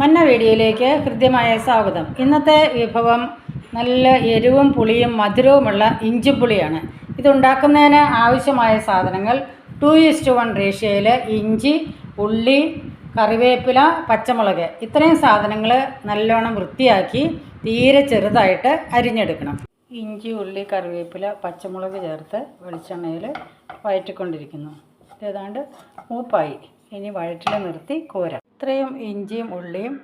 മന്ന വീഡിയോയിലേക്ക് ഹൃദ്യമായ സ്വാഗതം. ഇന്നത്തെ വിഭവം നല്ല എരിവും പുളിയും മധുരവുമുള്ള ഇഞ്ചിപ്പുളിയാണ് ഇതുണ്ടാക്കുന്നതിന് ആവശ്യമായ സാധനങ്ങൾ ടു ഇസ്റ്റ് വൺ റേഷ്യയിൽ ഇഞ്ചി ഉള്ളി കറിവേപ്പില പച്ചമുളക്. ഇത്രയും സാധനങ്ങൾ നല്ലോണം വൃത്തിയാക്കി തീരെ ചെറുതായിട്ട് അരിഞ്ഞെടുക്കണം. ഇഞ്ചി ഉള്ളി കറിവേപ്പില പച്ചമുളക് ചേർത്ത് വെളിച്ചെണ്ണയിൽ വഴറ്റിക്കൊണ്ടിരിക്കുന്നു. ഏതാണ്ട് മൂപ്പായി. ഇനി വഴറ്റിൽ നിർത്തി കോരാം. ഇത്രയും ഇഞ്ചിയും ഉള്ളിയും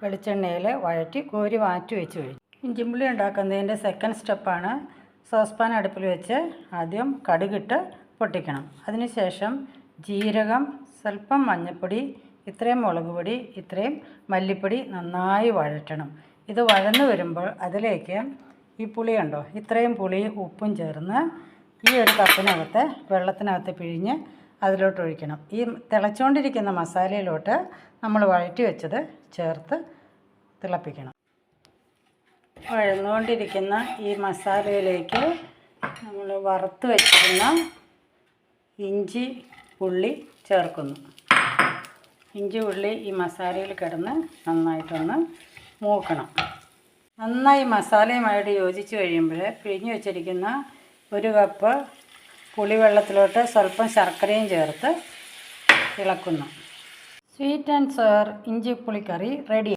വെളിച്ചെണ്ണയിൽ വഴറ്റി കോരി മാറ്റി വെച്ച് കഴിഞ്ഞു. ഇഞ്ചിമ്പുള്ളി ഉണ്ടാക്കുന്നതിന്റെ സെക്കൻഡ് സ്റ്റെപ്പാണ് സോസ്പാൻ അടുപ്പിൽ വെച്ച് ആദ്യം കടുകിട്ട് പൊട്ടിക്കണം. അതിനുശേഷം ജീരകം സ്വല്പം മഞ്ഞൾപ്പൊടി ഇത്രയും മുളക് പൊടി ഇത്രയും മല്ലിപ്പൊടി നന്നായി വഴറ്റണം. ഇത് വഴന്നു വരുമ്പോൾ അതിലേക്ക് ഈ പുളി ഉണ്ടോ ഇത്രയും പുളി ഉപ്പും ചേർന്ന് ഈ ഒരു കപ്പിനകത്ത് വെള്ളത്തിനകത്ത് പിഴിഞ്ഞ് അതിലോട്ട് ഒഴിക്കണം ഈ തിളച്ചുകൊണ്ടിരിക്കുന്ന മസാലയിലോട്ട് നമ്മൾ വഴറ്റി വെച്ചത് ചേർത്ത് തിളപ്പിക്കണം. വഴന്നുകൊണ്ടിരിക്കുന്ന ഈ മസാലയിലേക്ക് നമ്മൾ വറുത്ത് വെച്ചിരുന്ന ഇഞ്ചി ഉള്ളി ചേർക്കുന്നു. ഇഞ്ചി ഉള്ളി ഈ മസാലയിൽ കിടന്ന് നന്നായിട്ടൊന്ന് മൂക്കണം. നന്നായി മസാലയുമായിട്ട് യോജിച്ച് കഴിയുമ്പോൾ പിഴിഞ്ഞ് വെച്ചിരിക്കുന്ന ഒരു കപ്പ് പുളിവെള്ളത്തിലോട്ട് സ്വല്പം ശർക്കരയും ചേർത്ത് ഇളക്കുന്നു. സ്വീറ്റ് ആൻഡ് സോർ ഇഞ്ചി പുളിക്കറി റെഡി